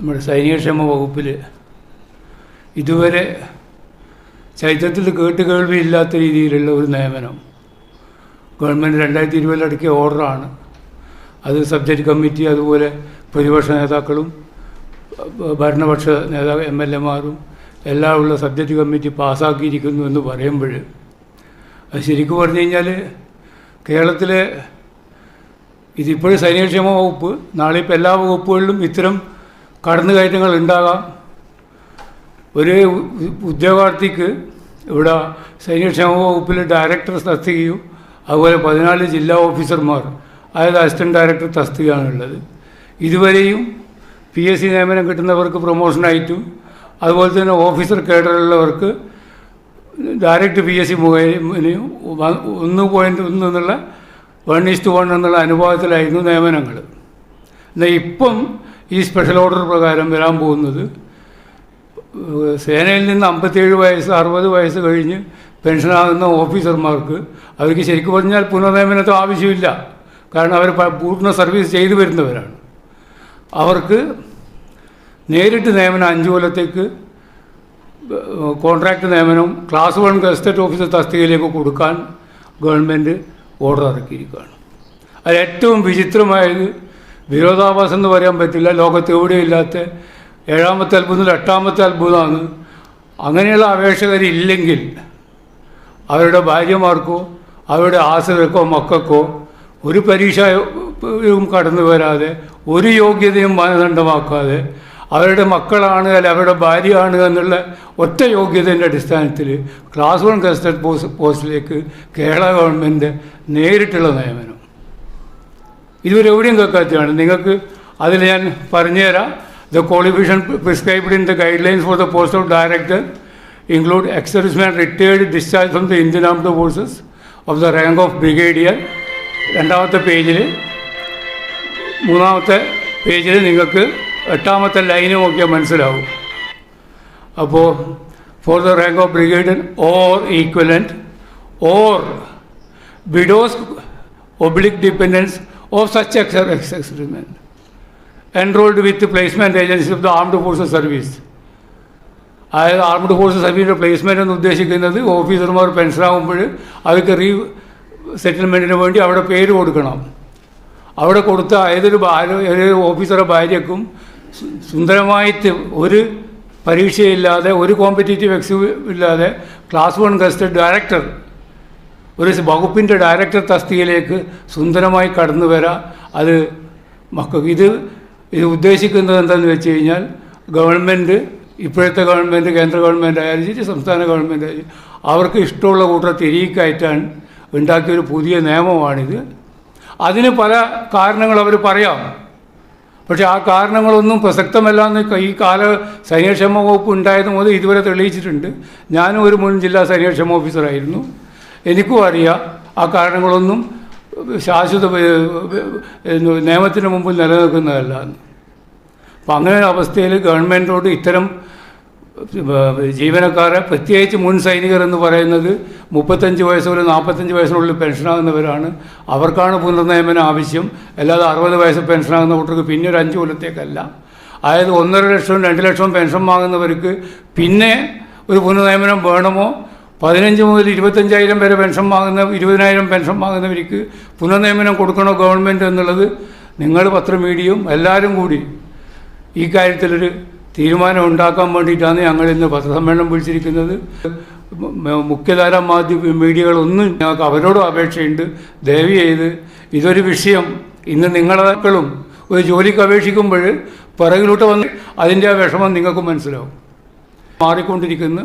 നമ്മുടെ സൈനികക്ഷേമ വകുപ്പിൽ ഇതുവരെ ചരിത്രത്തിൽ കേട്ട് കേൾവിയില്ലാത്ത രീതിയിലുള്ള ഒരു നിയമനം. ഗവൺമെന്റ് രണ്ടായിരത്തി ഇരുപതിൽ അടക്കിയ ഓർഡറാണ്. അത് സബ്ജക്റ്റ് കമ്മിറ്റി അതുപോലെ പ്രതിപക്ഷ നേതാക്കളും ഭരണപക്ഷ നേതാ എം എൽ എമാരും എല്ലാം ഉള്ള സബ്ജക്റ്റ് കമ്മിറ്റി പാസ്സാക്കിയിരിക്കുന്നു എന്ന് പറയുമ്പോൾ അത് ശരിക്കും പറഞ്ഞു കഴിഞ്ഞാൽ കേരളത്തിലെ ഇതിപ്പോഴും സൈനികക്ഷേമ വകുപ്പ് നാളെ ഇപ്പോൾ എല്ലാ വകുപ്പുകളിലും ഇത്തരം കടന്നുകയറ്റങ്ങൾ ഉണ്ടാകാം. ഒരു ഉദ്യോഗാർത്ഥിക്ക് ഇവിടെ സൈനികക്ഷേമ വകുപ്പിൽ ഡയറക്ടർ തസ്തികയും അതുപോലെ പതിനാല് ജില്ലാ ഓഫീസർമാർ അതായത് അസിസ്റ്റന്റ് ഡയറക്ടർ തസ്തികയാണുള്ളത് ഇതുവരെയും പി എസ് സി നിയമനം കിട്ടുന്നവർക്ക് പ്രൊമോഷനായിട്ടും അതുപോലെ തന്നെ ഓഫീസർ കേഡറിലുള്ളവർക്ക് ഡയറക്റ്റ് പി എസ് സി മുഖേന ഒന്ന് പോയിന്റ് ഒന്ന് എന്നുള്ള വൺ ഈസ്റ്റ് വൺ എന്നുള്ള അനുപാതത്തിലായിരുന്നു നിയമനങ്ങൾ. എന്നാൽ ഇപ്പം ഈ സ്പെഷ്യൽ ഓർഡർ പ്രകാരം വരാൻ പോകുന്നത് സേനയിൽ നിന്ന് അമ്പത്തേഴ് വയസ്സ് അറുപത് വയസ്സ് കഴിഞ്ഞ് പെൻഷനാകുന്ന ഓഫീസർമാർക്ക് അവർക്ക് ശരിക്കും പറഞ്ഞാൽ പുനർനിയമനത്തെ ആവശ്യമില്ല. കാരണം അവർ പൂർണ സർവീസ് ചെയ്തു വരുന്നവരാണ്. അവർക്ക് നേരിട്ട് നിയമനം അഞ്ച് കൊല്ലത്തേക്ക് കോൺട്രാക്ട് നിയമനം ക്ലാസ് വൺ എസ്റ്റേറ്റ് ഓഫീസർ തസ്തികയിലേക്ക് കൊടുക്കാൻ ഗവൺമെന്റ് ഓർഡർ ഇറക്കിയിരിക്കുകയാണ്. അത് ഏറ്റവും വിചിത്രമായത് വിരോധാഭാസം എന്ന് പറയാൻ പറ്റില്ല. ലോകത്ത് എവിടെയും ഇല്ലാത്ത ഏഴാമത്തെ അത്ഭുതം എട്ടാമത്തെ അത്ഭുതമാണ്. അങ്ങനെയുള്ള അപേക്ഷകരില്ലെങ്കിൽ അവരുടെ ഭാര്യമാർക്കോ അവരുടെ ആശ്രിതർക്കോ മക്കൾക്കോ ഒരു പരീക്ഷയും കടന്നു വരാതെ ഒരു യോഗ്യതയും മാനദണ്ഡമാക്കാതെ അവരുടെ മക്കളാണ് അല്ല അവരുടെ ഭാര്യയാണ് എന്നുള്ള ഒറ്റ യോഗ്യതന്റെ അടിസ്ഥാനത്തിൽ ക്ലാസ് വൺ ഗസ്റ്റഡ് പോസ്റ്റ് പോസ്റ്റിലേക്ക് കേരള ഗവൺമെന്റ് നേരിട്ടുള്ള നിയമനം. ഇതുവരെ എവിടെയും കേൾക്കാത്തതാണ്. നിങ്ങൾക്ക് അതിൽ ഞാൻ പറഞ്ഞുതരാം. The qualification prescribed in the guidelines for the post of director include ex serviceman retired discharge from the Indian armed forces of the rank of brigadier രണ്ടാമത്തെ പേജിൽ മൂന്നാമത്തെ പേജിൽ നിങ്ങൾക്ക് എട്ടാമത്തെ ലൈന് നോക്കിയാൽ മനസ്സിലാവും. അപ്പോൾ for the rank of brigadier or equivalent or widows oblique dependants of such ex servicemen enrolled with placement agency of the armed forces service അതായത് ആർമഡ് ഫോഴ്സ് സർവീസിന്റെ പ്ലേസ്മെന്റ് എന്ന് ഉദ്ദേശിക്കുന്നത് ഓഫീസർമാർ പെൻഷനാകുമ്പോൾ അവർക്ക് റീ സെറ്റിൽമെന്റിന് വേണ്ടി അവിടെ പേര് കൊടുക്കണം. അവിടെ കൊടുത്ത ഏതൊരു ഭാര്യ ഏതൊരു ഓഫീസറുടെ ഭാര്യക്കും സുന്ദരമായിട്ട് ഒരു പരീക്ഷയില്ലാതെ ഒരു കോമ്പറ്റേറ്റീവ് എക്സ് ഇല്ലാതെ ക്ലാസ് വൺ ഗസ്റ്റ് ഡയറക്ടർ ഒരു വകുപ്പിന്റെ ഡയറക്ടർ തസ്തികയിലേക്ക് സുന്ദരമായി കടന്നു വരാം. അത് മക്കൾക്ക് ഇത് ഇത് ഉദ്ദേശിക്കുന്നത് എന്താണെന്ന് വെച്ച് കഴിഞ്ഞാൽ ഗവൺമെന്റ് ഇപ്പോഴത്തെ ഗവൺമെന്റ് കേന്ദ്ര ഗവൺമെന്റ് ആയാലും ശരി സംസ്ഥാന ഗവൺമെന്റ് ആയാലും അവർക്ക് ഇഷ്ടമുള്ള കൂട്ടർ തിരികെക്കയറ്റാൻ ഉണ്ടാക്കിയൊരു പുതിയ നിയമമാണിത്. അതിന് പല കാരണങ്ങൾ അവർ പറയാം. പക്ഷെ ആ കാരണങ്ങളൊന്നും പ്രസക്തമല്ല എന്ന് ഈ കാല സൈന്യക്ഷേമ വകുപ്പ് ഉണ്ടായത് മുതൽ ഇതുവരെ തെളിയിച്ചിട്ടുണ്ട്. ഞാനും ഒരു മുൻ ജില്ലാ സൈന്യക്ഷേമ ഓഫീസറായിരുന്നു. എനിക്കും അറിയാം. ആ കാരണങ്ങളൊന്നും ശാശ്വത നിയമത്തിന് മുമ്പിൽ നിലനിൽക്കുന്നതല്ല. അപ്പം അങ്ങനെ അവസ്ഥയിൽ ഗവൺമെന്റോട് ഇത്തരം ജീവനക്കാരെ പ്രത്യേകിച്ച് മുൻ സൈനികർ എന്ന് പറയുന്നത് മുപ്പത്തഞ്ച് വയസ്സ് മുതൽ നാൽപ്പത്തഞ്ച് വയസ്സിനുള്ളിൽ പെൻഷനാകുന്നവരാണ്. അവർക്കാണ് പുനർനിയമനം ആവശ്യം. അല്ലാതെ അറുപത് വയസ്സ് പെൻഷനാകുന്ന കുട്ടികൾക്ക് പിന്നെ ഒരു അഞ്ച് കൊല്ലത്തേക്കല്ല. അതായത് ഒന്നര ലക്ഷവും രണ്ട് ലക്ഷവും പെൻഷൻ വാങ്ങുന്നവർക്ക് പിന്നെ ഒരു പുനർനിയമനം വേണമോ? പതിനഞ്ച് മുതൽ ഇരുപത്തഞ്ചായിരം വരെ പെൻഷൻ വാങ്ങുന്ന ഇരുപതിനായിരം പെൻഷൻ വാങ്ങുന്നവർക്ക് പുനർനിയമനം കൊടുക്കണോ ഗവൺമെന്റ് എന്നുള്ളത് നിങ്ങൾ പത്രമീഡിയയും എല്ലാവരും കൂടി ഈ കാര്യത്തിലൊരു തീരുമാനം ഉണ്ടാക്കാൻ വേണ്ടിയിട്ടാണ് ഞങ്ങൾ ഇന്ന് പത്രസമ്മേളനം വിളിച്ചിരിക്കുന്നത്. മുഖ്യധാര മാധ്യമ മീഡിയകളൊന്നും ഞങ്ങൾക്ക് അവരോടും അപേക്ഷയുണ്ട്. ദയവ് ചെയ്ത് ഇതൊരു വിഷയം. ഇന്ന് നിങ്ങളെക്കളും ഒരു ജോലിക്ക് അപേക്ഷിക്കുമ്പോൾ പിറകിലോട്ട് വന്ന് അതിന്റെ ആ വിഷമം നിങ്ങൾക്ക് മനസ്സിലാവും. മാറിക്കൊണ്ടിരിക്കുന്നു.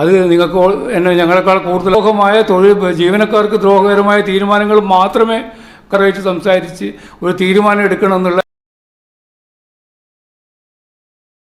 അത് നിങ്ങൾക്ക് എന്നെ ഞങ്ങളെക്കാൾ കൂടുതൽ ദ്രോഹമായ തൊഴിൽ ജീവനക്കാർക്ക് ദ്രോഹകരമായ തീരുമാനങ്ങൾ മാത്രമേ കറയിട്ട് സംസാരിച്ച് ഒരു തീരുമാനം എടുക്കണമെന്നുള്ള